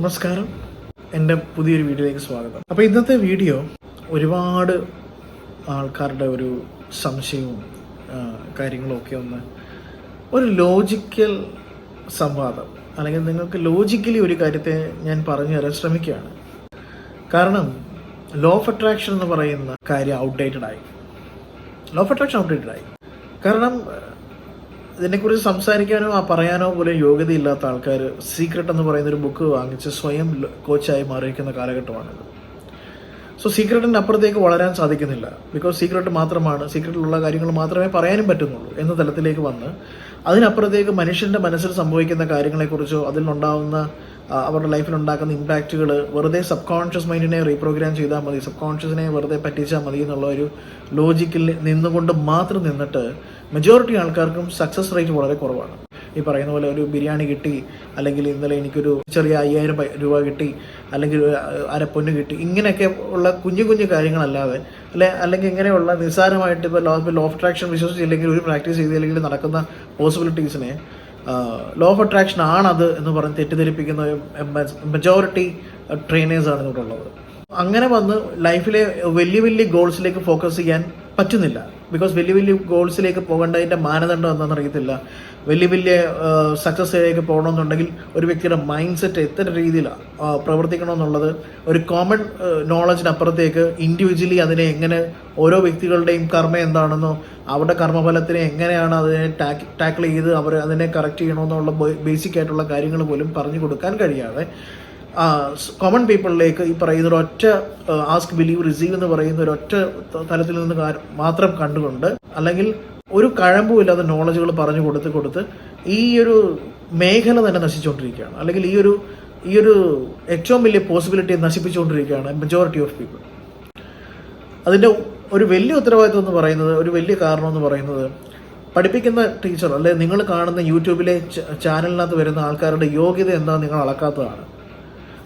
നമസ്കാരം. എന്റെ പുതിയൊരു വീഡിയോയിലേക്ക് സ്വാഗതം. അപ്പോൾ ഇന്നത്തെ വീഡിയോ ഒരുപാട് ആൾക്കാരുടെ ഒരു സംശയവും കാര്യങ്ങളൊക്കെ ഒന്ന് ഒരു ലോജിക്കൽ സംവാദം അല്ലെങ്കിൽ നിങ്ങൾക്ക് ലോജിക്കലി ഒരു കാര്യത്തെ ഞാൻ പറഞ്ഞു തരാൻ ശ്രമിക്കുകയാണ്. കാരണം ലോ ഓഫ് അട്രാക്ഷൻ എന്ന് പറയുന്ന കാര്യം ഔട്ട്ഡേറ്റഡ് ആയി. ലോ ഓഫ് അട്രാക്ഷൻ ഔട്ട്ഡേറ്റഡ് ആയി. കാരണം ഇതിനെക്കുറിച്ച് സംസാരിക്കാനോ പറയാനോ പോലും യോഗ്യതയില്ലാത്ത ആൾക്കാർ സീക്രട്ട് എന്ന് പറയുന്ന ഒരു ബുക്ക് വാങ്ങിച്ച് സ്വയം കോച്ചായി മാറിയിരിക്കുന്ന കാലഘട്ടമാണിത് സോ സീക്രട്ടിന് അപ്പുറത്തേക്ക് വളരാൻ സാധിക്കുന്നില്ല. ബിക്കോസ് സീക്രട്ട് മാത്രമാണ് സീക്രട്ടിലുള്ള കാര്യങ്ങൾ മാത്രമേ പറയാനും പറ്റുന്നുള്ളൂ എന്ന തലത്തിലേക്ക് വന്ന് അതിനപ്പുറത്തേക്ക് മനുഷ്യന്റെ മനസ്സിൽ സംഭവിക്കുന്ന കാര്യങ്ങളെക്കുറിച്ചോ അതിലുണ്ടാവുന്ന അവരുടെ ലൈഫിൽ ഉണ്ടാക്കുന്ന ഇമ്പാക്റ്റുകൾ വെറുതെ സബ് കോൺഷ്യസ് മൈൻഡിനെ റീപ്രോഗ്രാം ചെയ്താൽ മതി സബ് കോൺഷ്യസിനെ വെറുതെ പറ്റിച്ചാൽ മതി എന്നുള്ള ഒരു ലോജിക്കിൽ നിന്നുകൊണ്ട് മാത്രം നിന്നിട്ട് മെജോറിറ്റി ആൾക്കാർക്കും സക്സസ് റേറ്റ് വളരെ കുറവാണ്. ഈ പറയുന്ന പോലെ ഒരു ബിരിയാണി കിട്ടി അല്ലെങ്കിൽ ഇന്നലെ എനിക്കൊരു ചെറിയ അയ്യായിരം രൂപ കിട്ടി അല്ലെങ്കിൽ അരപ്പൊന്ന് കിട്ടി ഇങ്ങനെയൊക്കെ ഉള്ള കുഞ്ഞു കുഞ്ഞു കാര്യങ്ങളല്ലാതെ അല്ലെ അല്ലെങ്കിൽ ഇങ്ങനെയുള്ള നിസ്സാരമായിട്ട് ഇപ്പോൾ ലോ ലോ ഓഫ് അട്രാക്ഷൻ വിശ്വസിച്ചില്ലെങ്കിൽ ഒരു പ്രാക്ടീസ് ചെയ്തില്ലെങ്കിൽ നടക്കുന്ന പോസിബിലിറ്റീസിനെ ലോ ഓഫ് അട്രാക്ഷൻ ആണത് എന്ന് പറഞ്ഞ് തെറ്റിദ്ധരിപ്പിക്കുന്ന മെജോറിറ്റി ട്രെയിനേഴ്സാണ് ഇവിടെ ഉള്ളത് അങ്ങനെ വന്ന് ലൈഫിലെ വലിയ വലിയ ഗോൾസിലേക്ക് ഫോക്കസ് ചെയ്യാൻ പറ്റുന്നില്ല. ബിക്കോസ് വലിയ വലിയ ഗോൾസിലേക്ക് പോകേണ്ടതിന്റെ മാനദണ്ഡം എന്താണെന്ന് അറിയത്തില്ല. വലിയ വലിയ സക്സസ്സിലേക്ക് പോകണമെന്നുണ്ടെങ്കിൽ ഒരു വ്യക്തിയുടെ മൈൻഡ് സെറ്റ് എത്ര രീതിയിൽ പ്രവർത്തിക്കണമെന്നുള്ളത് ഒരു കോമൺ നോളജിനപ്പുറത്തേക്ക് ഇൻഡിവിജ്വലി അതിനെ എങ്ങനെ ഓരോ വ്യക്തികളുടെയും കർമ്മ എന്താണെന്നോ അവരുടെ കർമ്മഫലത്തിനെ എങ്ങനെയാണ് അതിനെ ടാക്കിൾ ചെയ്ത് അവർ അതിനെ കറക്റ്റ് ചെയ്യണമെന്നുള്ള ബേസിക് ആയിട്ടുള്ള കാര്യങ്ങൾ പോലും പറഞ്ഞു കൊടുക്കാൻ കഴിയാതെ കോമൺ പീപ്പിളിലേക്ക് ഈ പറയുന്ന ഒരു ഒറ്റ ആസ്ക് ബിലീവ് റിസീവ് എന്ന് പറയുന്ന ഒരു ഒറ്റ തലത്തിൽ നിന്ന് മാത്രം കണ്ടുകൊണ്ട് അല്ലെങ്കിൽ ഒരു കഴമ്പുമില്ലാതെ നോളജുകൾ പറഞ്ഞു കൊടുത്ത് കൊടുത്ത് ഈ ഒരു മേഖല തന്നെ നശിച്ചുകൊണ്ടിരിക്കുകയാണ്. അല്ലെങ്കിൽ ഈ ഒരു ഈ ഒരു ഏറ്റവും വലിയ പോസിബിലിറ്റിയെ നശിപ്പിച്ചുകൊണ്ടിരിക്കുകയാണ് മെജോറിറ്റി ഓഫ് പീപ്പിൾ അതിന്റെ ഒരു വലിയ ഉത്തരവാദിത്വം എന്ന് പറയുന്നത് ഒരു വലിയ കാരണം എന്ന് പറയുന്നത് പഠിപ്പിക്കുന്ന ടീച്ചർ അല്ലെ നിങ്ങൾ കാണുന്ന യൂട്യൂബിലെ ചാനലിനകത്ത് വരുന്ന ആൾക്കാരുടെ യോഗ്യത എന്താണെന്ന് നിങ്ങൾ അളക്കാത്തതാണ്.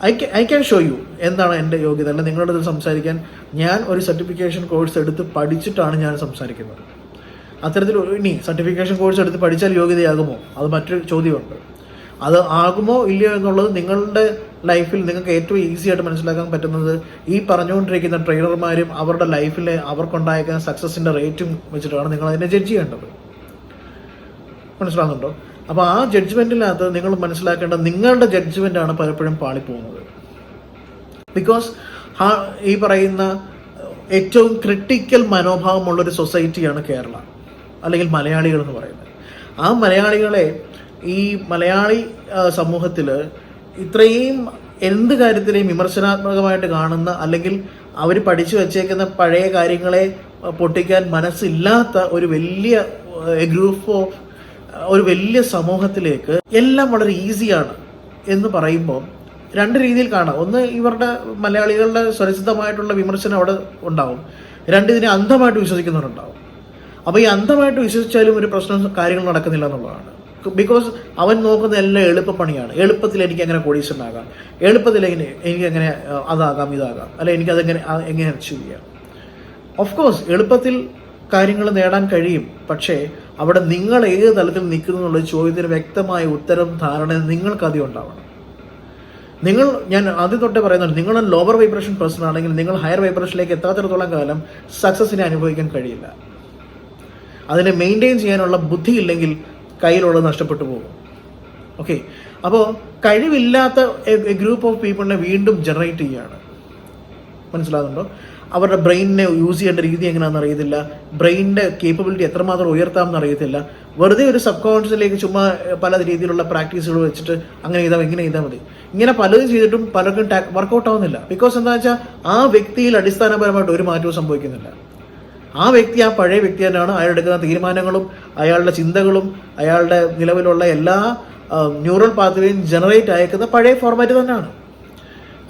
ഐ ക്യാൻ ഷോ യു എന്താണ് എന്റെ യോഗ്യത. അല്ല നിങ്ങളുടെ അടുത്ത് സംസാരിക്കാൻ ഞാൻ ഒരു സർട്ടിഫിക്കേഷൻ കോഴ്സ് എടുത്ത് പഠിച്ചിട്ടാണ് ഞാൻ സംസാരിക്കുന്നത്. അത്തരത്തിൽ ഇനി സർട്ടിഫിക്കേഷൻ കോഴ്സ് എടുത്ത് പഠിച്ചാൽ യോഗ്യതയാകുമോ? അത് മറ്റൊരു ചോദ്യമുണ്ട്. അത് ആകുമോ ഇല്ലയോ എന്നുള്ളത് നിങ്ങളുടെ ലൈഫിൽ നിങ്ങൾക്ക് ഏറ്റവും ഈസി ആയിട്ട് മനസ്സിലാക്കാൻ പറ്റുന്നത് ഈ പറഞ്ഞുകൊണ്ടിരിക്കുന്ന ട്രെയിനർമാരും അവരുടെ ലൈഫിലെ അവർക്കുണ്ടായേക്കുന്ന സക്സസിന്റെ റേറ്റും വെച്ചിട്ടാണ് നിങ്ങൾ അതിനെ ജഡ്ജ് ചെയ്യേണ്ടത്. മനസ്സിലാകുന്നുണ്ടോ അപ്പോൾ ആ ജഡ്ജ്മെന്റിനകത്ത് നിങ്ങൾ മനസ്സിലാക്കേണ്ട നിങ്ങളുടെ ജഡ്ജ്മെന്റ് ആണ് പലപ്പോഴും പാളിപ്പോകുന്നത്. ബിക്കോസ് ഈ പറയുന്ന ഏറ്റവും ക്രിട്ടിക്കൽ മനോഭാവമുള്ള ഒരു സൊസൈറ്റിയാണ് കേരള. അല്ലെങ്കിൽ മലയാളികൾ എന്ന് പറയുന്നത്. ആ മലയാളികളെ ഈ മലയാളി സമൂഹത്തിൽ ഇത്രയും എന്ത് കാര്യത്തിലെയും വിമർശനാത്മകമായിട്ട് കാണുന്ന അല്ലെങ്കിൽ അവർ പഠിച്ചു വച്ചേക്കുന്ന പഴയ കാര്യങ്ങളെ പൊട്ടിക്കാൻ മനസ്സില്ലാത്ത ഒരു വലിയ ഗ്രൂപ്പ് ഓഫ് ഒരു വലിയ സമൂഹത്തിലേക്ക് എല്ലാം വളരെ ഈസിയാണ് എന്ന് പറയുമ്പോൾ രണ്ട് രീതിയിൽ കാണാം. ഒന്ന് ഇവരുടെ മലയാളികളുടെ സ്വരസിദ്ധമായിട്ടുള്ള വിമർശനം അവിടെ ഉണ്ടാവും. രണ്ട് ഇതിനെ അന്ധമായിട്ട് വിശ്വസിക്കുന്നവരുണ്ടാവും. അപ്പോൾ ഈ അന്ധമായിട്ട് വിശ്വസിച്ചാലും ഒരു പ്രശ്നം കാര്യങ്ങൾ നടക്കുന്നില്ല എന്നുള്ളതാണ്. ബിക്കോസ് അവൻ നോക്കുന്ന എല്ലാം എളുപ്പപ്പണിയാണ്. എളുപ്പത്തിൽ എനിക്ക് അങ്ങനെ കോടീശ്വരനാകാം എളുപ്പത്തിൽ എങ്ങനെ എനിക്ക് എങ്ങനെ ആ, അതാകാം ഇതാകാം? അല്ലെ എനിക്കതെങ്ങനെ എങ്ങനെ അച്ചീവ് ചെയ്യാം? ഓഫ് കോഴ്സ് എളുപ്പത്തിൽ കാര്യങ്ങൾ നേടാൻ കഴിയും. പക്ഷേ അവിടെ നിങ്ങൾ ഏത് തലത്തിൽ നിൽക്കുന്നു എന്നുള്ള ചോദ്യത്തിന് വ്യക്തമായ ഉത്തരം ധാരണ നിങ്ങൾക്ക് ആദ്യം ഉണ്ടാവണം. നിങ്ങൾ ഞാൻ ആദ്യം തൊട്ടേ പറയുന്നുണ്ട് നിങ്ങൾ ലോവർ വൈബ്രേഷൻ പേഴ്സൺ ആണെങ്കിൽ നിങ്ങൾ ഹയർ വൈബ്രേഷനിലേക്ക് എത്താത്തിടത്തോളം കാലം സക്സസിനെ അനുഭവിക്കാൻ കഴിയില്ല. അതിനെ മെയിന്റെയിൻ ചെയ്യാനുള്ള ബുദ്ധി ഇല്ലെങ്കിൽ കയ്യിലുള്ളത് നഷ്ടപ്പെട്ടു പോകും. ഓക്കെ അപ്പോൾ കഴിവില്ലാത്ത ഗ്രൂപ്പ് ഓഫ് പീപ്പിളിനെ വീണ്ടും ജനറേറ്റ് ചെയ്യുകയാണ് മനസ്സിലാകുന്നുണ്ടോ അവരുടെ ബ്രെയിനിനെ യൂസ് ചെയ്യേണ്ട രീതി എങ്ങനെയാണെന്ന് അറിയത്തില്ല. ബ്രെയിനിന്റെ കേപ്പബിലിറ്റി എത്രമാത്രം ഉയർത്താമെന്ന് അറിയത്തില്ല. വെറുതെ ഒരു സബ് കോൺഷ്യസിലേക്ക് ചുമ്മാ പല രീതിയിലുള്ള പ്രാക്ടീസുകൾ വെച്ചിട്ട് അങ്ങനെ ചെയ്താൽ ഇങ്ങനെ ചെയ്താൽ മതി. ഇങ്ങനെ പലതും ചെയ്തിട്ടും പലർക്കും വർക്കൗട്ട് ആവുന്നില്ല. ബിക്കോസ് എന്താ വെച്ചാൽ ആ വ്യക്തിയിൽ അടിസ്ഥാനപരമായിട്ട് ഒരു മാറ്റവും സംഭവിക്കുന്നില്ല. ആ വ്യക്തി ആ പഴയ വ്യക്തി തന്നെയാണ് അയാൾ എടുക്കുന്ന തീരുമാനങ്ങളും അയാളുടെ ചിന്തകളും അയാളുടെ നിലവിലുള്ള എല്ലാ ന്യൂറൽ പാത്വേയും ജനറേറ്റ് അയക്കുന്ന പഴയ ഫോർമാറ്റ് തന്നെയാണ്.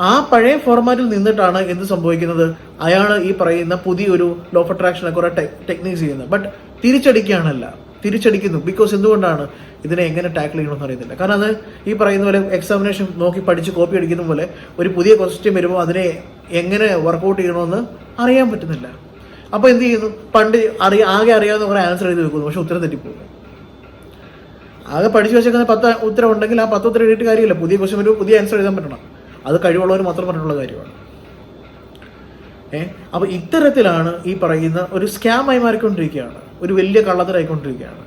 ആ പഴയ ഫോർമാറ്റിൽ നിന്നിട്ടാണ് എന്ത് സംഭവിക്കുന്നത്? അയാൾ ഈ പറയുന്ന പുതിയൊരു ലോ ഓഫ് അട്രാക്ഷനെ കുറെ ടെക്നിക്സ് ചെയ്യുന്നത്. ബട്ട് തിരിച്ചടിക്കുകയാണല്ല. തിരിച്ചടിക്കുന്നു. ബിക്കോസ് എന്തുകൊണ്ടാണ് ഇതിനെ എങ്ങനെ ടാക്കിൾ ചെയ്യണമെന്ന് അറിയത്തില്ല. കാരണം അത് ഈ പറയുന്ന പോലെ എക്സാമിനേഷൻ നോക്കി പഠിച്ച് കോപ്പി അടിക്കുന്ന പോലെ ഒരു പുതിയ ക്വസ്റ്റ്യൻ വരുമ്പോൾ അതിനെ എങ്ങനെ വർക്കൗട്ട് ചെയ്യണമെന്ന് അറിയാൻ പറ്റുന്നില്ല. അപ്പോൾ എന്ത് ചെയ്യുന്നു? പണ്ട് അറിയ ആകെ അറിയാവുന്ന കുറെ ആൻസർ എഴുതി വെക്കുന്നു. പക്ഷെ ഉത്തരം തെറ്റിപ്പോകും ആകെ പഠിച്ചു വെച്ചേക്കുന്ന പത്ത് ഉത്തരം ഉണ്ടെങ്കിൽ ആ പത്ത് ഉത്തരം എഴുതിയിട്ട് കാര്യമില്ല. പുതിയ ക്വസ്റ്റ്യൻ വരുമ്പോൾ പുതിയ ആൻസർ എഴുതാൻ പറ്റണം. അത് കഴിവുള്ളവർ മാത്രം പറഞ്ഞിട്ടുള്ള കാര്യമാണ്. ഏ? അപ്പോൾ ഇത്തരത്തിലാണ് ഈ പറയുന്ന ഒരു സ്കാം ആയി മാറിക്കൊണ്ടിരിക്കുകയാണ്. ഒരു വലിയ കള്ളത്തരായിക്കൊണ്ടിരിക്കുകയാണ്.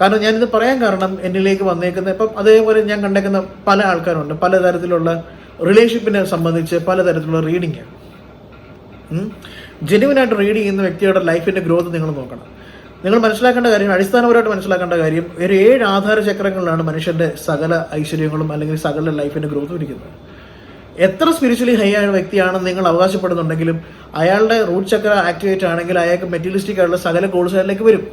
കാരണം ഞാനിത് പറയാൻ കാരണം എന്നിലേക്ക് വന്നേക്കുന്ന ഇപ്പം അതേപോലെ ഞാൻ കണ്ടേക്കുന്ന പല ആൾക്കാരുണ്ട്. പലതരത്തിലുള്ള റിലേഷൻഷിപ്പിനെ സംബന്ധിച്ച് പലതരത്തിലുള്ള റീഡിങ് ജെന്യുവനായിട്ട് റീഡ് ചെയ്യുന്ന വ്യക്തിയുടെ ലൈഫിന്റെ ഗ്രോത്ത് നിങ്ങൾ നോക്കണം. നിങ്ങൾ മനസ്സിലാക്കേണ്ട കാര്യം അടിസ്ഥാനപരമായിട്ട് മനസ്സിലാക്കേണ്ട കാര്യം ഒരു ഏഴ് ആധാര ചക്രങ്ങളിലാണ് മനുഷ്യന്റെ സകല ഐശ്വര്യങ്ങളും അല്ലെങ്കിൽ സകല ലൈഫിന്റെ ഗ്രോത്തും ഇരിക്കുന്നത് എത്ര സ്പിരിച്വലി ഹൈ ആയ വ്യക്തിയാണെന്ന് നിങ്ങൾ അവകാശപ്പെടുന്നുണ്ടെങ്കിലും അയാളുടെ റൂട്ട് ചക്ര ആക്ടിവേറ്റ് ആണെങ്കിൽ അയാൾക്ക് മെറ്റീരിയലിസ്റ്റിക് ആയിട്ടുള്ള സകല ഗോൾസ് അയാളിലേക്ക് വരും.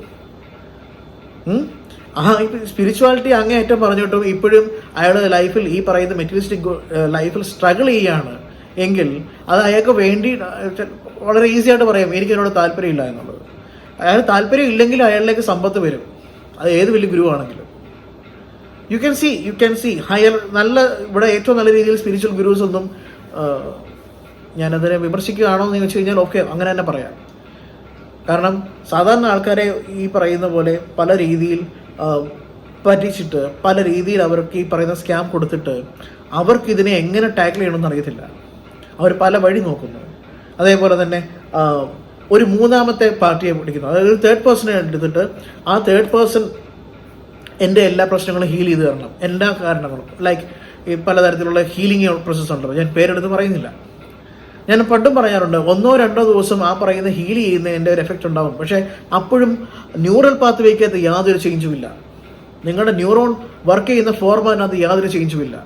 ആ സ്പിരിച്വാലിറ്റി അങ്ങേ അങ്ങേയറ്റം പറഞ്ഞിട്ടും ഇപ്പോഴും അയാളുടെ ലൈഫിൽ ഈ പറയുന്ന മെറ്റീരിയലിസ്റ്റിക് ലൈഫിൽ സ്ട്രഗിൾ ചെയ്യാണ്. എങ്കിൽ അത് അയാൾക്ക് വേണ്ടി വളരെ ഈസി ആയിട്ട് പറയാം എനിക്കതിനോട് താല്പര്യമില്ല എന്നുള്ളത്. അയാൾ താല്പര്യം ഇല്ലെങ്കിൽ അയാളിലേക്ക് സമ്പത്ത് വരും. അത് ഏത് വലിയ ഗുരു ആണെങ്കിലും you can see you can see higher നല്ല ഇവിടെ ഏറ്റവും നല്ല രീതിയിൽ സ്പിരിച്വൽ ഗുരുസ് ഒന്നും ഞാനതിനെ വിമർശിക്കുകയാണോ എന്ന് ചോദിച്ചു കഴിഞ്ഞാൽ ഓക്കെ അങ്ങനെ തന്നെ പറയാം. കാരണം സാധാരണ ആൾക്കാരെ ഈ പറയുന്ന പോലെ പല രീതിയിൽ പറ്റിച്ചിട്ട് പല രീതിയിൽ അവർക്ക് ഈ പറയുന്ന സ്കാം കൊടുത്തിട്ട് അവർക്ക് ഇതിനെ എങ്ങനെ ടാക്കിൾ ചെയ്യണമെന്ന് അറിയത്തില്ല. അവർ പല വഴി നോക്കുന്നു. അതേപോലെ തന്നെ ഒരു മൂന്നാമത്തെ പാർട്ടിയെ വിളിക്കുന്നു. അതായത് ഒരു തേർഡ് പേഴ്സണെ എടുത്തിട്ട് ആ തേർഡ് പേഴ്സൺ എന്റെ എല്ലാ പ്രശ്നങ്ങളും ഹീൽ ചെയ്ത് തരണം. എല്ലാ കാരണങ്ങളും. ലൈക്ക് ഈ പലതരത്തിലുള്ള ഹീലിംഗ് പ്രോസസ്സ് ഉണ്ടല്ലോ. ഞാൻ പേരെടുത്ത് പറയുന്നില്ല. ഞാൻ പണ്ടും പറയാറുണ്ട് ഒന്നോ രണ്ടോ ദിവസം ആ പറയുന്ന ഹീൽ ചെയ്യുന്നതിന്റെ ഒരു എഫക്റ്റ് ഉണ്ടാവും. പക്ഷേ അപ്പോഴും ന്യൂറൽ പാത്ത് വേക്കകത്ത് യാതൊരു ചേഞ്ചും ഇല്ല. നിങ്ങളുടെ ന്യൂറോൺ വർക്ക് ചെയ്യുന്ന ഫോർമാറ്റിനകത്ത് യാതൊരു ചേഞ്ചും ഇല്ല.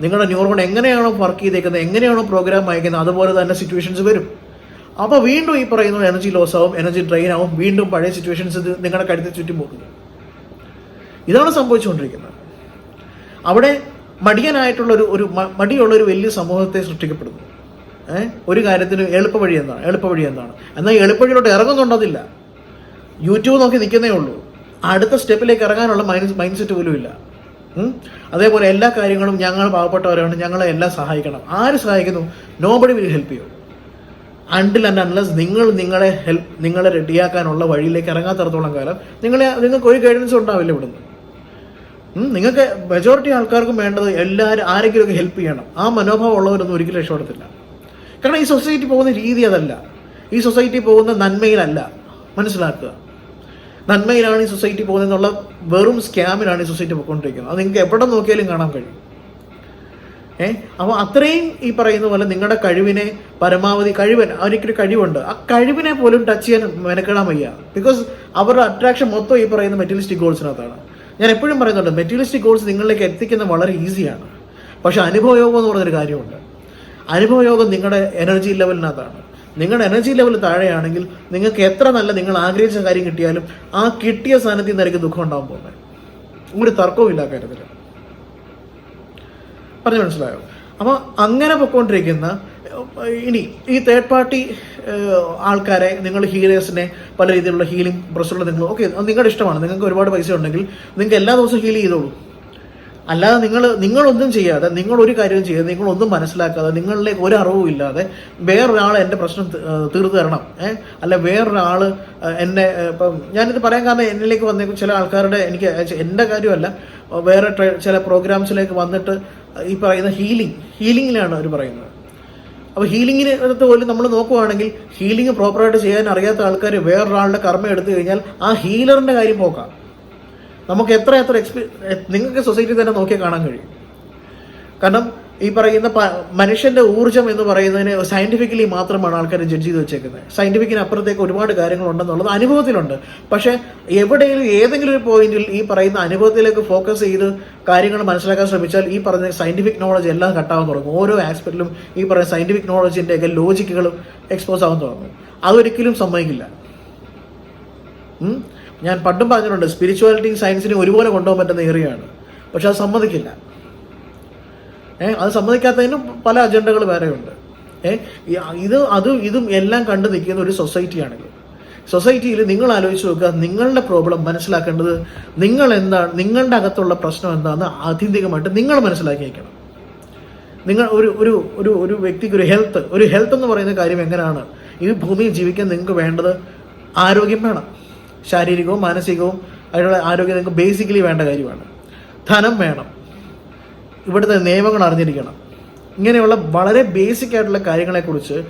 നിങ്ങളുടെ ന്യൂറോൺ എങ്ങനെയാണോ വർക്ക് ചെയ്തേക്കുന്നത് എങ്ങനെയാണോ പ്രോഗ്രാം അയക്കുന്നത് അതുപോലെ തന്നെ സിറ്റുവേഷൻസ് വരും. അപ്പോൾ വീണ്ടും ഈ പറയുന്ന എനർജി ലോസ് ആവും എനർജി ഡ്രെയിൻ ആവും. വീണ്ടും പഴയ സിറ്റുവേഷൻസ് നിങ്ങളുടെ കഴുത്തിൽ ചുറ്റും പോകുന്നു. ഇതാണ് സംഭവിച്ചുകൊണ്ടിരിക്കുന്നത്. അവിടെ മടിയനായിട്ടുള്ള ഒരു ഒരു മടിയുള്ള ഒരു വലിയ സമൂഹത്തെ സൃഷ്ടിക്കപ്പെടുന്നു. ഒരു കാര്യത്തിന് എളുപ്പവഴി എന്താണ്? എളുപ്പവഴി എന്താണ്? എന്നാൽ എളുപ്പവഴിയിലോട്ട് ഇറങ്ങുന്നുണ്ടതില്ല യൂട്യൂബ് നോക്കി നിൽക്കുന്നേ ഉള്ളൂ. അടുത്ത സ്റ്റെപ്പിലേക്ക് ഇറങ്ങാനുള്ള മൈൻഡ് മൈൻഡ് സെറ്റ് പോലും ഇല്ല. അതേപോലെ എല്ലാ കാര്യങ്ങളും ഞങ്ങൾ പാവപ്പെട്ടവരാണ്. ഞങ്ങളെ എല്ലാം സഹായിക്കണം. ആര് സഹായിക്കുന്നു? നോബഡി വിൽ ഹെൽപ്പ് ചെയ്യും അണ്ടിൽ ആൻഡ് അൺലെസ് നിങ്ങൾ നിങ്ങളെ ഹെൽപ്പ് നിങ്ങളെ റെഡിയാക്കാനുള്ള വഴിയിലേക്ക് ഇറങ്ങാത്തടത്തോളം കാലം നിങ്ങളെ നിങ്ങൾക്ക് ഒരു ഗൈഡൻസും ഉണ്ടാവില്ല ഇവിടുന്ന്. നിങ്ങൾക്ക് മെജോറിറ്റി ആൾക്കാർക്കും വേണ്ടത് എല്ലാവരും ആരെങ്കിലുമൊക്കെ ഹെൽപ്പ് ചെയ്യണം. ആ മനോഭാവം ഉള്ളവരൊന്നും ഒരിക്കലും രക്ഷപ്പെടത്തില്ല. കാരണം ഈ സൊസൈറ്റി പോകുന്ന രീതി അതല്ല. ഈ സൊസൈറ്റി പോകുന്ന നന്മയിലല്ല. മനസ്സിലാക്കുക. നന്മയിലാണ് ഈ സൊസൈറ്റി പോകുന്നതെന്നുള്ള വെറും സ്കാമിലാണ് ഈ സൊസൈറ്റി പോയിക്കൊണ്ടിരിക്കുന്നത്. അത് നിങ്ങൾക്ക് എവിടെ നോക്കിയാലും കാണാൻ കഴിയും. ഏ? അപ്പോൾ അത്രയും ഈ പറയുന്ന പോലെ നിങ്ങളുടെ കഴിവിനെ പരമാവധി കഴിവൻ അവനിക്കൊരു കഴിവുണ്ട്. ആ കഴിവിനെ പോലും ടച്ച് ചെയ്യാൻ മെനക്കെടാൻ വയ്യ. ബിക്കോസ് അവരുടെ അട്രാക്ഷൻ മൊത്തം ഈ പറയുന്ന മെറ്റീരിയലിസ്റ്റിക് ഗോൾസിനകത്താണ് ഞാൻ എപ്പോഴും പറയുന്നുണ്ട് മെറ്റീരിയലിസ്റ്റിക് ഗോൾസ് നിങ്ങളിലേക്ക് എത്തിക്കുന്നത് വളരെ ഈസിയാണ് പക്ഷെ അനുഭവയോഗം എന്ന് പറഞ്ഞൊരു കാര്യമുണ്ട്. അനുഭവയോഗം നിങ്ങളുടെ എനർജി ലെവലിനകത്താണ് നിങ്ങളുടെ എനർജി ലെവൽ താഴെയാണെങ്കിൽ നിങ്ങൾക്ക് എത്ര നല്ല നിങ്ങൾ ആഗ്രഹിച്ച കാര്യം കിട്ടിയാലും ആ കിട്ടിയ സ്ഥാനത്ത് നിന്നായിരിക്കും ദുഃഖം ഉണ്ടാകാൻ പോകുന്നത്. ഒരു തർക്കവും ഇല്ല കാര്യത്തിൽ പറഞ്ഞു മനസ്സിലായോ? അപ്പോൾ അങ്ങനെ പൊയ്ക്കൊണ്ടിരിക്കുന്ന ഇനി ഈ തേർഡ് പാർട്ടി ആൾക്കാരെ നിങ്ങൾ ഹീലേഴ്സിനെ പല രീതിയിലുള്ള ഹീലിംഗ് പ്രശ്നമുള്ള നിങ്ങൾ ഓക്കെ നിങ്ങളുടെ ഇഷ്ടമാണ്. നിങ്ങൾക്ക് ഒരുപാട് പൈസ ഉണ്ടെങ്കിൽ നിങ്ങൾക്ക് എല്ലാ ദിവസവും ഹീൽ ചെയ്തോളൂ. അല്ലാതെ നിങ്ങൾ നിങ്ങളൊന്നും ചെയ്യാതെ നിങ്ങൾ ഒരു കാര്യവും ചെയ്യാതെ നിങ്ങളൊന്നും മനസ്സിലാക്കാതെ നിങ്ങളിലേക്ക് ഒരു ഇല്ലാതെ വേറൊരാൾ എന്റെ പ്രശ്നം തീർത്തു തരണം ഏഹ് അല്ല വേറൊരാൾ എന്നെ ഇപ്പം ഞാനിത് പറയാൻ കാരണം എന്നിലേക്ക് വന്നേക്കും. ചില ആൾക്കാരുടെ എനിക്ക് എന്റെ കാര്യമല്ല. വേറെ ചില പ്രോഗ്രാംസിലേക്ക് വന്നിട്ട് ഈ പറയുന്ന ഹീലിംഗ് ഹീലിങ്ങിലാണ് അവർ പറയുന്നത്. അപ്പോൾ ഹീലിങ്ങിന് അടുത്ത് പോലും നമ്മൾ നോക്കുവാണെങ്കിൽ ഹീലിംഗ് പ്രോപ്പറായിട്ട് ചെയ്യാൻ അറിയാത്ത ആൾക്കാർ വേറൊരാളുടെ കർമ്മം എടുത്തു കഴിഞ്ഞാൽ ആ ഹീലറിന്റെ കാര്യം പോക്കാം നമുക്ക് എത്ര എത്ര എക്സ്പീ നിങ്ങൾക്ക് സൊസൈറ്റി തന്നെ നോക്കിയാൽ കാണാൻ കഴിയും. കാരണം ഈ പറയുന്ന മനുഷ്യന്റെ ഊർജം എന്ന് പറയുന്നതിന് സയന്റിഫിക്കലി മാത്രമാണ് ആൾക്കാർ ജഡ്ജ് ചെയ്ത് വെച്ചേക്കുന്നത്. സയന്റിഫിക്കിന് അപ്പുറത്തേക്ക് ഒരുപാട് കാര്യങ്ങളുണ്ടെന്നുള്ളത് അനുഭവത്തിലുണ്ട്. പക്ഷേ എവിടെയെങ്കിലും ഏതെങ്കിലും ഒരു പോയിന്റിൽ ഈ പറയുന്ന അനുഭവത്തിലേക്ക് ഫോക്കസ് ചെയ്ത് കാര്യങ്ങൾ മനസ്സിലാക്കാൻ ശ്രമിച്ചാൽ ഈ പറഞ്ഞ സയന്റിഫിക് നോളജ് എല്ലാം കട്ടാവാൻ തുടങ്ങും. ഓരോ ആസ്പെക്റ്റിലും ഈ പറയുന്ന സയന്റിഫിക് നോളജിന്റെ ഒക്കെ ലോജിക്കുകളും എക്സ്പോസ് ആവാൻ തുടങ്ങും. അതൊരിക്കലും സമ്മതിക്കില്ല? ഞാൻ പണ്ടും പറഞ്ഞിട്ടുണ്ട് സ്പിരിച്വാലിറ്റിയും സയൻസിനെയും ഒരുപോലെ കൊണ്ടുപോകാൻ പറ്റുന്ന ഏറിയാണ് പക്ഷെ അത് സമ്മതിക്കില്ല. ഏഹ് അത് സമ്മതിക്കാത്തതിനും പല അജണ്ടകൾ വേറെയുണ്ട് ഏഹ് ഇത് അതും ഇതും എല്ലാം കണ്ടു നിൽക്കുന്ന ഒരു സൊസൈറ്റിയാണെങ്കിൽ സൊസൈറ്റിയിൽ നിങ്ങൾ ആലോചിച്ച് നോക്കുക നിങ്ങളുടെ പ്രോബ്ലം മനസ്സിലാക്കേണ്ടത് നിങ്ങൾ എന്താണ് നിങ്ങളുടെ അകത്തുള്ള പ്രശ്നം എന്താണെന്ന് ആത്യന്തികമായിട്ട് നിങ്ങൾ മനസ്സിലാക്കി വയ്ക്കണം നിങ്ങൾ ഒരു ഒരു ഒരു ഒരു വ്യക്തിക്ക് ഒരു ഹെൽത്ത് ഒരു ഹെൽത്ത് എന്ന് പറയുന്ന കാര്യം എങ്ങനെയാണ്? ഈ ഭൂമിയിൽ ജീവിക്കാൻ നിങ്ങൾക്ക് വേണ്ടത് ആരോഗ്യം വേണം. ശാരീരികവും മാനസികവും അതിനുള്ള ആരോഗ്യം നിങ്ങൾക്ക് ബേസിക്കലി വേണ്ട കാര്യമാണ്. ധനം വേണം. ഇവിടുത്തെ നിയമങ്ങൾ അറിഞ്ഞിരിക്കണം. ഇങ്ങനെയുള്ള വളരെ ബേസിക് ആയിട്ടുള്ള കാര്യങ്ങളെക്കുറിച്ച്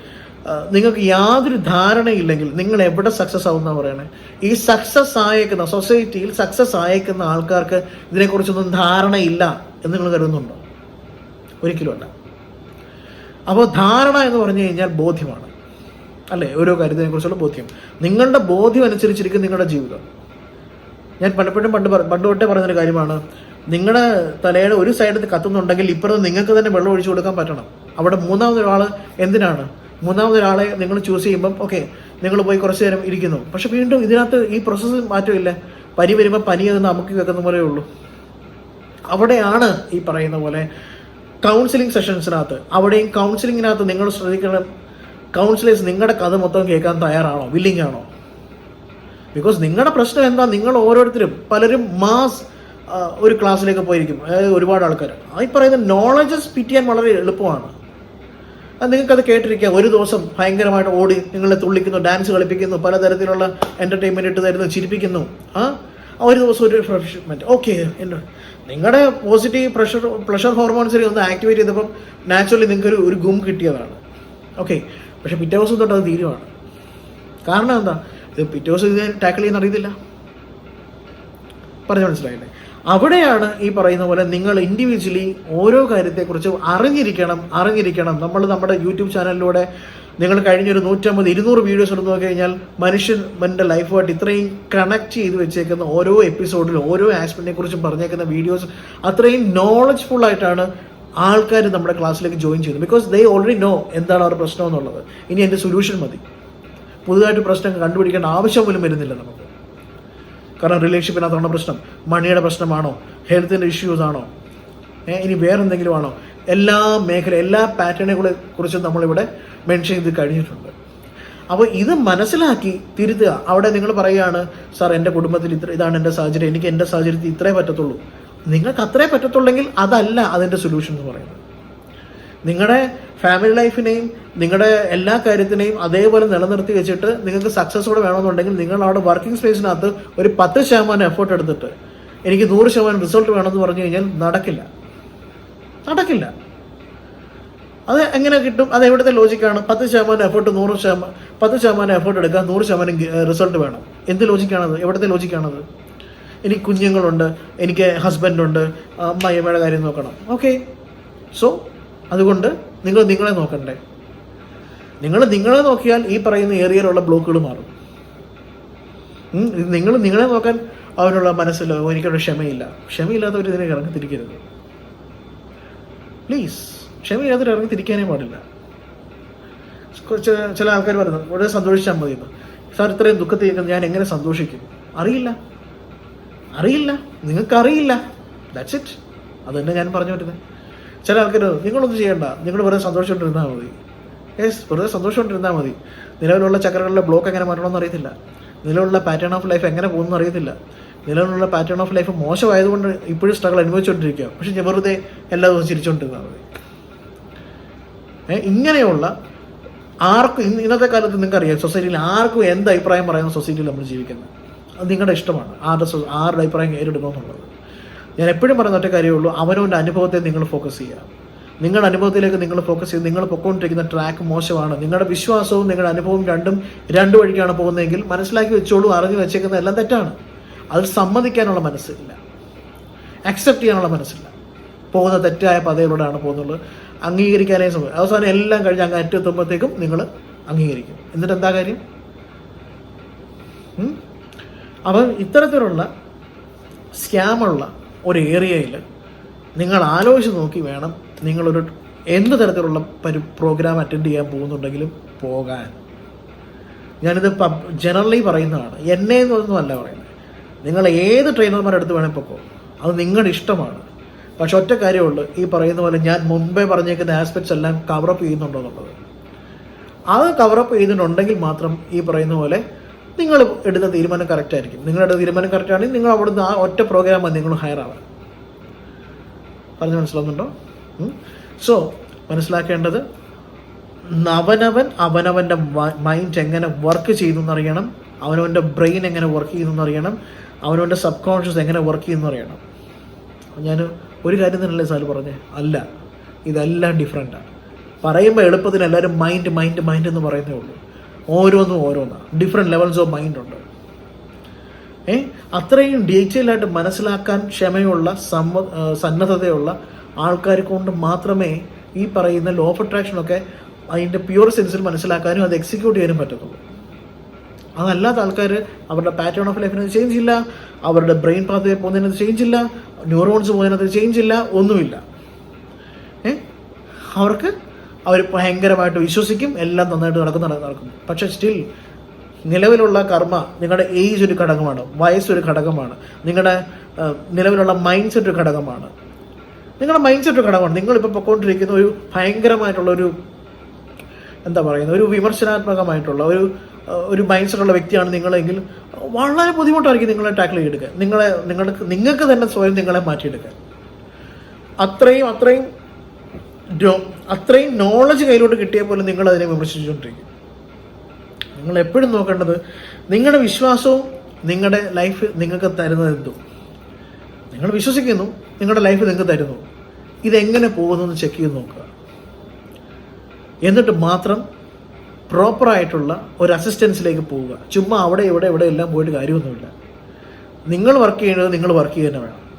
നിങ്ങൾക്ക് യാതൊരു ധാരണയില്ലെങ്കിൽ നിങ്ങൾ എവിടെ സക്സസ് ആവുന്ന പറയണേ. ഈ സക്സസ് ആയേക്കുന്ന സൊസൈറ്റിയിൽ സക്സസ് ആയേക്കുന്ന ആൾക്കാർക്ക് ഇതിനെക്കുറിച്ചൊന്നും ധാരണയില്ല എന്ന് നിങ്ങൾ കരുതുന്നുണ്ടോ? ഒരിക്കലുമല്ല അപ്പോൾ ധാരണ എന്ന് പറഞ്ഞു കഴിഞ്ഞാൽ ബോധ്യമാണ്. അല്ലേ? ഓരോ കാര്യത്തിനെക്കുറിച്ചുള്ള ബോധ്യം. നിങ്ങളുടെ ബോധ്യം അനുസരിച്ചിരിക്കും നിങ്ങളുടെ ജീവിതം. ഞാൻ പലപ്പോഴും പണ്ട് പണ്ട് തൊട്ടേ പറയുന്നൊരു കാര്യമാണ്. നിങ്ങളുടെ തലയുടെ ഒരു സൈഡിൽ കത്തുന്നുണ്ടെങ്കിൽ ഇപ്പുറത്ത് നിങ്ങൾക്ക് തന്നെ വെള്ളം ഒഴിച്ചു കൊടുക്കാൻ പറ്റണം. അവിടെ മൂന്നാമതൊരാൾ എന്തിനാണ്? മൂന്നാമതൊരാളെ നിങ്ങൾ ചൂസ് ചെയ്യുമ്പം ഓക്കെ നിങ്ങൾ പോയി കുറച്ച് നേരം ഇരിക്കുന്നു. പക്ഷെ വീണ്ടും ഇതിനകത്ത് ഈ പ്രോസസ്സ് മാറ്റമില്ല. പനി വരുമ്പോൾ പനി അത് നമുക്ക് വെക്കുന്ന പോലെ ഉള്ളൂ. അവിടെയാണ് ഈ പറയുന്ന പോലെ കൗൺസിലിംഗ് സെഷൻസിനകത്ത് അവിടെയും കൗൺസിലിങ്ങിനകത്ത് നിങ്ങൾ ശ്രദ്ധിക്കണം. കൗൺസിലേഴ്സ് നിങ്ങളുടെ കഥ മൊത്തം കേൾക്കാൻ തയ്യാറാണോ? വില്ലിംഗ് ആണോ? ബിക്കോസ് നിങ്ങളുടെ പ്രശ്നം എന്താ? നിങ്ങൾ ഓരോരുത്തരും പലരും മാസ് ഒരു ക്ലാസ്സിലേക്ക് പോയിരിക്കും. അതായത് ഒരുപാട് ആൾക്കാർ ഈ പറയുന്ന നോളജസ് സ്പിറ്റ് ചെയ്യാൻ വളരെ എളുപ്പമാണ്. നിങ്ങൾക്കത് കേട്ടിരിക്കാം. ഒരു ദിവസം ഭയങ്കരമായിട്ട് ഓടി നിങ്ങളെ തുള്ളിക്കുന്നു ഡാൻസ് കളിപ്പിക്കുന്നു പലതരത്തിലുള്ള എന്റർടൈൻമെന്റ് ഇട്ട് തരുന്നു ചിരിപ്പിക്കുന്നു. ആ ആ ഒരു ദിവസം ഒരു റിഫ്രഷ്മെന്റ് ഓക്കെ നിങ്ങളുടെ പോസിറ്റീവ് പ്രഷർ പ്രഷർ ഹോർമോൺസിനെ ഒന്ന് ആക്ടിവേറ്റ് ചെയ്തപ്പം നാച്ചുറലി നിങ്ങൾക്കൊരു ഒരു ഗും കിട്ടിയതാണ്. ഓക്കെ പക്ഷെ പിറ്റേ ദിവസം തൊട്ട് അത് തീരുവാണ്. കാരണം എന്താ? ഇത് പിറ്റേ ദിവസം ഇത് ടാക്കിൾ ചെയ്യുന്ന അറിയത്തില്ല. പറഞ്ഞു മനസ്സിലായില്ലേ? അവിടെയാണ് ഈ പറയുന്ന പോലെ നിങ്ങൾ ഇൻഡിവിജ്വലി ഓരോ കാര്യത്തെക്കുറിച്ച് അറിഞ്ഞിരിക്കണം അറിഞ്ഞിരിക്കണം. നമ്മൾ നമ്മുടെ യൂട്യൂബ് ചാനലിലൂടെ നിങ്ങൾ കഴിഞ്ഞൊരു നൂറ്റമ്പത് ഇരുന്നൂറ് വീഡിയോസ് എടുത്ത് നോക്കി കഴിഞ്ഞാൽ മനുഷ്യന്റെ ലൈഫുമായിട്ട് ഇത്രയും കണക്ട് ചെയ്ത് വെച്ചേക്കുന്ന ഓരോ എപ്പിസോഡിലും ഓരോ ആസ്പെക്റ്റിനെ കുറിച്ചും പറഞ്ഞേക്കുന്ന വീഡിയോസ് അത്രയും നോളജ്ഫുൾ ആയിട്ടാണ് ആൾക്കാർ നമ്മുടെ ക്ലാസ്സിലേക്ക് ജോയിൻ ചെയ്യുന്നു. ബിക്കോസ് ദേ ഓൾറെഡി നോ എന്താണ് അവരുടെ പ്രശ്നം എന്നുള്ളത്. ഇനി എന്റെ സൊല്യൂഷൻ മതി. പുതുതായിട്ട് പ്രശ്നം കണ്ടുപിടിക്കേണ്ട ആവശ്യം പോലും വരുന്നില്ല നമുക്ക്. കാരണം റിലേഷൻഷിപ്പിനകത്തുള്ള പ്രശ്നം? മണിയുടെ പ്രശ്നമാണോ? ഹെൽത്തിന്റെ ഇഷ്യൂസ് ആണോ? ഇനി വേറെ എന്തെങ്കിലും ആണോ? എല്ലാ മേഖല എല്ലാ പാറ്റേണുകളെ കുറിച്ച് നമ്മളിവിടെ മെൻഷൻ ചെയ്ത് കഴിഞ്ഞിട്ടുണ്ട്. അപ്പോൾ ഇത് മനസ്സിലാക്കി തിരുത്തുക. അവിടെ നിങ്ങൾ പറയുകയാണ് സാർ എന്റെ കുടുംബത്തിൽ ഇത്ര ഇതാണ് എന്റെ സാഹചര്യം. എനിക്ക് എന്റെ സാഹചര്യത്തിൽ ഇത്രേ പറ്റത്തുള്ളൂ. നിങ്ങൾക്ക് അത്രേ പറ്റത്തുള്ളെങ്കിൽ അതല്ല അതിന്റെ സൊല്യൂഷൻ എന്ന് പറയുന്നത്. നിങ്ങളുടെ ഫാമിലി ലൈഫിനെയും നിങ്ങളുടെ എല്ലാ കാര്യത്തിനെയും അതേപോലെ നിലനിർത്തി വെച്ചിട്ട് നിങ്ങൾക്ക് സക്സസ് സക്സസ്സോടെ വേണമെന്നുണ്ടെങ്കിൽ നിങ്ങൾ അവിടെ വർക്കിംഗ് സ്പേസിനകത്ത് ഒരു പത്ത് ശതമാനം എഫേർട്ട് എടുത്തിട്ട് എനിക്ക് നൂറ് ശതമാനം റിസൾട്ട് വേണമെന്ന് പറഞ്ഞു കഴിഞ്ഞാൽ നടക്കില്ല. നടക്കില്ല. അത് എങ്ങനെ കിട്ടും? അത് എവിടുത്തെ ലോജിക്കാണ് പത്ത് ശതമാനം എഫേർട്ട് നൂറ് ശതമാനം പത്ത് ശതമാനം എഫേർട്ട് എടുക്കാൻ നൂറ് ശതമാനം റിസൾട്ട് വേണം. എന്ത് ലോജിക്കാണത് എവിടുത്തെ ലോജിക്കാണത് എനിക്ക് കുഞ്ഞുങ്ങളുണ്ട് എനിക്ക് ഹസ്ബൻഡുണ്ട് അമ്മയമ്മയുടെ കാര്യം നോക്കണം. ഓക്കെ സോ അതുകൊണ്ട് നിങ്ങൾ നിങ്ങളെ നോക്കണ്ടേ. നിങ്ങൾ നിങ്ങളെ നോക്കിയാൽ ഈ പറയുന്ന ഏരിയയിലുള്ള ബ്ലോക്കുകൾ മാറും. നിങ്ങൾ നിങ്ങളെ നോക്കാൻ അവനുള്ള മനസ്സിലോ എനിക്കവിടെ ക്ഷമയില്ല. ക്ഷമയില്ലാത്തവർ ഇതിനെ ഇറങ്ങി തിരിക്കരുത്. പ്ലീസ് ക്ഷമയില്ലാത്തവർ ഇറങ്ങി തിരിക്കാനേ പാടില്ല. കുറച്ച് ചില ആൾക്കാർ പറയുന്നു വളരെ സന്തോഷിച്ചാൽ മതി സാർ ഇത്രയും ദുഃഖത്തിൽ ഞാൻ എങ്ങനെ സന്തോഷിക്കും? അറിയില്ല. അറിയില്ല. നിങ്ങൾക്ക് അറിയില്ല ദാറ്റ്സ് ഇറ്റ് അത് തന്നെ ഞാൻ പറഞ്ഞു പറ്റുന്നത് ചില ആൾക്കാർ നിങ്ങളൊന്നും ചെയ്യണ്ട. നിങ്ങൾ വെറുതെ സന്തോഷിച്ചുകൊണ്ടിരുന്നാൽ മതി. യെസ് വെറുതെ സന്തോഷിച്ചുകൊണ്ടിരുന്നാൽ മതി. നിലവിലുള്ള ചക്രകളിലെ ബ്ലോക്ക് എങ്ങനെ മാറ്റണമെന്ന് അറിയത്തില്ല. നിലവിലുള്ള പാറ്റേൺ ഓഫ് ലൈഫ് എങ്ങനെ പോകുമെന്ന് അറിയത്തില്ല. നിലവിലുള്ള പാറ്റേൺ ഓഫ് ലൈഫ് മോശമായതുകൊണ്ട് ഇപ്പോഴും സ്ട്രഗിൾ അനുഭവിച്ചുകൊണ്ടിരിക്കുക. പക്ഷെ ഞാൻ വെറുതെ എല്ലാ ദിവസവും ചിരിച്ചുകൊണ്ടിരുന്നാൽ മതി ഇങ്ങനെയുള്ള ആർക്കും ഇന്നത്തെ കാലത്ത് നിങ്ങൾക്കറിയാം സൊസൈറ്റിയിൽ ആർക്കും എന്ത് അഭിപ്രായം പറയുന്ന സൊസൈറ്റിയിൽ നമ്മൾ ജീവിക്കുന്നത്. നിങ്ങളുടെ ഇഷ്ടമാണ്. ആരുടെ ആരുടെ അഭിപ്രായം ഏറ്റെടുക്കണമെന്നുള്ളത് ഞാൻ എപ്പോഴും പറയുന്ന ഒറ്റ കാര്യമുള്ളൂ അവനവന്റെ അനുഭവത്തെ നിങ്ങൾ ഫോക്കസ് ചെയ്യുക. നിങ്ങളുടെ അനുഭവത്തിലേക്ക് നിങ്ങൾ ഫോക്കസ് ചെയ്ത് നിങ്ങൾ പൊക്കോണ്ടിരിക്കുന്ന ട്രാക്ക് മോശമാണ്. നിങ്ങളുടെ വിശ്വാസവും നിങ്ങളുടെ അനുഭവവും രണ്ടും രണ്ട് വഴിക്കാണ് പോകുന്നതെങ്കിൽ മനസ്സിലാക്കി വെച്ചോളൂ അറിഞ്ഞു വെച്ചേക്കുന്ന എല്ലാം തെറ്റാണ്. അത് സമ്മതിക്കാനുള്ള മനസ്സില്ല. അക്സെപ്റ്റ് ചെയ്യാനുള്ള മനസ്സില്ല. പോകുന്ന തെറ്റായ പതയിലൂടെയാണ് പോകുന്നത്. അംഗീകരിക്കാനേ സമയം. അവസാനം എല്ലാം കഴിഞ്ഞ് അങ്ങ് അറ്റെത്തുമ്പോഴത്തേക്കും നിങ്ങൾ അംഗീകരിക്കും. എന്നിട്ട് എന്താ കാര്യം? ഉം? അപ്പം ഇത്തരത്തിലുള്ള സ്കാമുള്ള ഒരു ഏരിയയിൽ നിങ്ങൾ ആലോചിച്ച് നോക്കി വേണം നിങ്ങളൊരു എന്ത് തരത്തിലുള്ള പരി പ്രോഗ്രാം അറ്റൻഡ് ചെയ്യാൻ പോകുന്നുണ്ടെങ്കിലും പോകാൻ. ഞാനിത് പബ് ജനറലി പറയുന്നതാണ്. എന്നെ എന്നൊന്നുമല്ല പറയുന്നത്. നിങ്ങൾ ഏത് ട്രെയിനർമാരുടെ അടുത്ത് വേണേൽ പൊക്കോ. അത് നിങ്ങളുടെ ഇഷ്ടമാണ്. പക്ഷെ ഒറ്റ കാര്യമുള്ളൂ. ഈ പറയുന്ന പോലെ ഞാൻ മുമ്പേ പറഞ്ഞേക്കുന്ന ആസ്പെക്ട്സ് എല്ലാം കവറപ്പ് ചെയ്യുന്നുണ്ടോ എന്നുള്ളത്. അത് കവറപ്പ് ചെയ്തിട്ടുണ്ടെങ്കിൽ മാത്രം ഈ പറയുന്ന പോലെ നിങ്ങൾ എടുത്ത തീരുമാനം കറക്റ്റ് ആയിരിക്കും. നിങ്ങളുടെ തീരുമാനം കറക്റ്റ് ആണെങ്കിൽ നിങ്ങൾ അവിടുന്ന് ആ ഒറ്റ പ്രോഗ്രാം നിങ്ങൾ ഹയർ ആവാൻ. പറഞ്ഞു മനസ്സിലാവുന്നുണ്ടോ? സോ മനസ്സിലാക്കേണ്ടത് അവനവൻ അവനവന്റെ മൈൻഡ് എങ്ങനെ വർക്ക് ചെയ്തു എന്നറിയണം അവനവന്റെ ബ്രെയിൻ എങ്ങനെ വർക്ക് ചെയ്യുന്നു എന്നറിയണം അവനവന്റെ സബ് കോൺഷ്യസ് എങ്ങനെ വർക്ക് ചെയ്യുന്നു എന്നറിയണം ഞാൻ ഒരു കാര്യം തന്നെയല്ലേ സാർ പറഞ്ഞേ? അല്ല ഇതെല്ലാം ഡിഫറെന്റാണ് പറയുമ്പോൾ എളുപ്പത്തിന് എല്ലാവരും മൈൻഡ് മൈൻഡ് മൈൻഡ് എന്ന് പറയുന്നേ ഉള്ളൂ. ഓരോന്നും ഓരോന്നാണ് ഡിഫറെന്റ് ലെവൽസ് ഓഫ് മൈൻഡ് ഉണ്ട്. ഏ? അത്രയും ഡീറ്റെയിൽ ആയിട്ട് മനസ്സിലാക്കാൻ ക്ഷമയുള്ള സമ്മ സന്നദ്ധതയുള്ള ആൾക്കാർ കൊണ്ട് മാത്രമേ ഈ പറയുന്ന ലോ ഓഫ് അട്രാക്ഷനൊക്കെ അതിന്റെ പ്യൂർ സെൻസിൽ മനസ്സിലാക്കാനും അത് എക്സിക്യൂട്ട് ചെയ്യാനും പറ്റത്തുള്ളൂ. അതല്ലാത്ത ആൾക്കാർ അവരുടെ പാറ്റേൺ ഓഫ് ലൈഫിന് ചേഞ്ച് ഇല്ല. അവരുടെ ബ്രെയിൻ പാത്ത് പോകുന്നതിനത് ചേഞ്ച് ഇല്ല. ന്യൂറോൺസ് പോകുന്നതിനത് ചേഞ്ച് ഇല്ല. ഒന്നുമില്ല. ഏ? അവർക്ക് അവർ ഭയങ്കരമായിട്ട് വിശ്വസിക്കും എല്ലാം നന്നായിട്ട് നടക്കും നടക്കും നടക്കും. പക്ഷെ സ്റ്റിൽ നിലവിലുള്ള കർമ്മ നിങ്ങളുടെ ഏജ് ഒരു ഘടകമാണ് വയസ്സ് ഒരു ഘടകമാണ് നിങ്ങളുടെ നിലവിലുള്ള മൈൻഡ് സെറ്റ് ഒരു ഘടകമാണ്. നിങ്ങളുടെ മൈൻഡ് സെറ്റ് ഒരു ഘടകമാണ്. നിങ്ങളിപ്പോൾ പൊക്കോണ്ടിരിക്കുന്ന ഒരു ഭയങ്കരമായിട്ടുള്ള ഒരു എന്താ പറയുന്നത് ഒരു വിമർശനാത്മകമായിട്ടുള്ള ഒരു ഒരു മൈൻഡ് സെറ്റുള്ള വ്യക്തിയാണ് നിങ്ങളെങ്കിൽ വളരെ ബുദ്ധിമുട്ടായിരിക്കും നിങ്ങളെ ടാക്കിൾ ചെയ്തെടുക്കുക നിങ്ങളെ നിങ്ങൾക്ക് നിങ്ങൾക്ക് തന്നെ സ്വയം നിങ്ങളെ മാറ്റിയെടുക്കുക അത്രയും അത്രയും അത്രയും നോളജ് കയ്യിലോട്ട് കിട്ടിയ പോലും നിങ്ങൾ അതിനെ വിമർശിച്ചുകൊണ്ടിരിക്കും. നിങ്ങൾ എപ്പോഴും നോക്കേണ്ടത് നിങ്ങളുടെ വിശ്വാസവും നിങ്ങളുടെ ലൈഫ് നിങ്ങൾക്ക് തരുന്നത് എന്തോ. നിങ്ങൾ വിശ്വസിക്കുന്നു നിങ്ങളുടെ ലൈഫ് നിങ്ങൾക്ക് തരുന്നു. ഇതെങ്ങനെ പോകുന്നു എന്ന് ചെക്ക് ചെയ്ത് നോക്കുക. എന്നിട്ട് മാത്രം പ്രോപ്പറായിട്ടുള്ള ഒരു അസിസ്റ്റൻസിലേക്ക് പോവുക. ചുമ്മാ അവിടെ ഇവിടെ ഇവിടെ എല്ലാം പോയിട്ട് കാര്യമൊന്നുമില്ല. നിങ്ങൾ വർക്ക് ചെയ്യേണ്ടത് നിങ്ങൾ വർക്ക് ചെയ്യുക തന്നെ വേണം.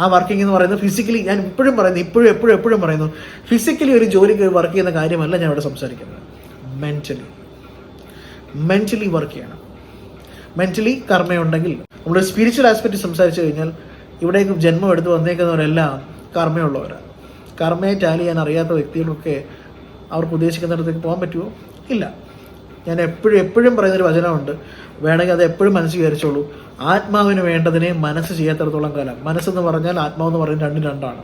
ആ വർക്കിംഗ് എന്ന് പറയുന്നത് ഫിസിക്കലി ഞാൻ ഇപ്പോഴും പറയുന്നു ഇപ്പോഴും എപ്പോഴും എപ്പോഴും പറയുന്നു. ഫിസിക്കലി ഒരു ജോലിക്ക് വർക്ക് ചെയ്യുന്ന കാര്യമല്ല ഞാൻ ഇവിടെ സംസാരിക്കുന്നത്. മെന്റലി മെന്റലി വർക്ക് ചെയ്യണം. മെന്റലി കർമ്മയുണ്ടെങ്കിൽ നമ്മുടെ സ്പിരിച്വൽ ആസ്പെക്റ്റ് സംസാരിച്ചു കഴിഞ്ഞാൽ ഇവിടേക്ക് ജന്മം എടുത്ത് വന്നേക്കുന്നവരെല്ലാം കർമ്മയുള്ളവരാണ് കർമ്മയെ ടാലി ചെയ്യാൻ അറിയാത്ത വ്യക്തികളൊക്കെ അവർക്ക് ഉദ്ദേശിക്കുന്നിടത്തേക്ക് പോകാൻ പറ്റുമോ ഇല്ല. ഞാൻ എപ്പോഴും എപ്പോഴും പറയുന്നൊരു വചനമുണ്ട്. വേണമെങ്കിൽ അത് എപ്പോഴും മനസ്സ് വിചാരിച്ചോളൂ. ആത്മാവിന് വേണ്ടതിനെ മനസ്സ് ചെയ്യാത്തടത്തോളം കാലം. മനസ്സെന്ന് പറഞ്ഞാൽ ആത്മാവെന്ന് പറയുന്നത് രണ്ടും രണ്ടാണ്.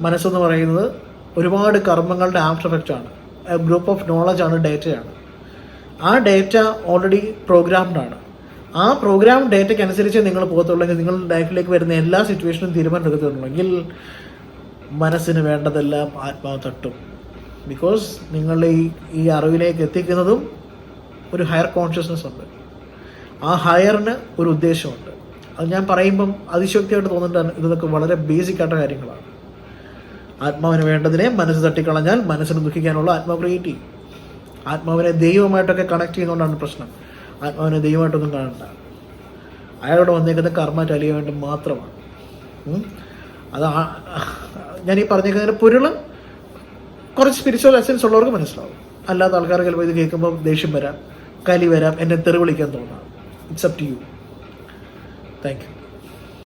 മനസ്സെന്ന് പറയുന്നത് ഒരുപാട് കർമ്മങ്ങളുടെ ആഫ്റ്റർ എഫക്റ്റ് ആണ്. ഗ്രൂപ്പ് ഓഫ് നോളജാണ് ഡേറ്റയാണ്. ആ ഡേറ്റ ഓൾറെഡി പ്രോഗ്രാംഡ് ആണ്. ആ പ്രോഗ്രാം ഡേറ്റയ്ക്ക് അനുസരിച്ച് നിങ്ങൾ പോകത്തുള്ളെങ്കിൽ നിങ്ങളുടെ ലൈഫിലേക്ക് വരുന്ന എല്ലാ സിറ്റുവേഷനും തീരുമാനം എടുക്കത്തുള്ളെങ്കിൽ മനസ്സിന് വേണ്ടതെല്ലാം ആത്മാവ് തട്ടും. ബിക്കോസ് നിങ്ങൾ ഈ ഈ അറിവിലേക്ക് എത്തിക്കുന്നതും ഒരു ഹയർ കോൺഷ്യസ്നെസ് ഉണ്ട്. ആ ഹയറിന് ഒരു ഉദ്ദേശമുണ്ട്. അത് ഞാൻ പറയുമ്പം അതിശക്തിയായിട്ട് തോന്നുന്നുണ്ട് ഇതൊക്കെ വളരെ ബേസിക് കാര്യങ്ങളാണ്. ആത്മാവിന് വേണ്ടതിനെ മനസ്സ് തട്ടിക്കളഞ്ഞാൽ മനസ്സിന് ദുഃഖിക്കാനുള്ള ആത്മാവ് ക്രിയേറ്റ് ചെയ്യും. ആത്മാവിനെ ദൈവമായിട്ടൊക്കെ കണക്ട് ചെയ്യുന്നതുകൊണ്ടാണ് പ്രശ്നം. ആത്മാവിനെ ദൈവമായിട്ടൊന്നും കാണണ്ട. അയാളോട് വന്നേക്കുന്ന കർമ്മ ചലിയ വേണ്ടി മാത്രമാണ്. അത് ഞാൻ ഈ പറഞ്ഞേക്കുന്നതിന്റെ പൊരുൾ കുറച്ച് സ്പിരിച്വൽ എസൻസ് ഉള്ളവർക്ക് മനസ്സിലാവും. അല്ലാത്ത ആൾക്കാർ ചിലപ്പോൾ ഇത് കേൾക്കുമ്പോൾ ദേഷ്യം വരാം കലി വരാം എന്നെ തെറി വിളിക്കാൻ തോന്നാം. It's up to you thank you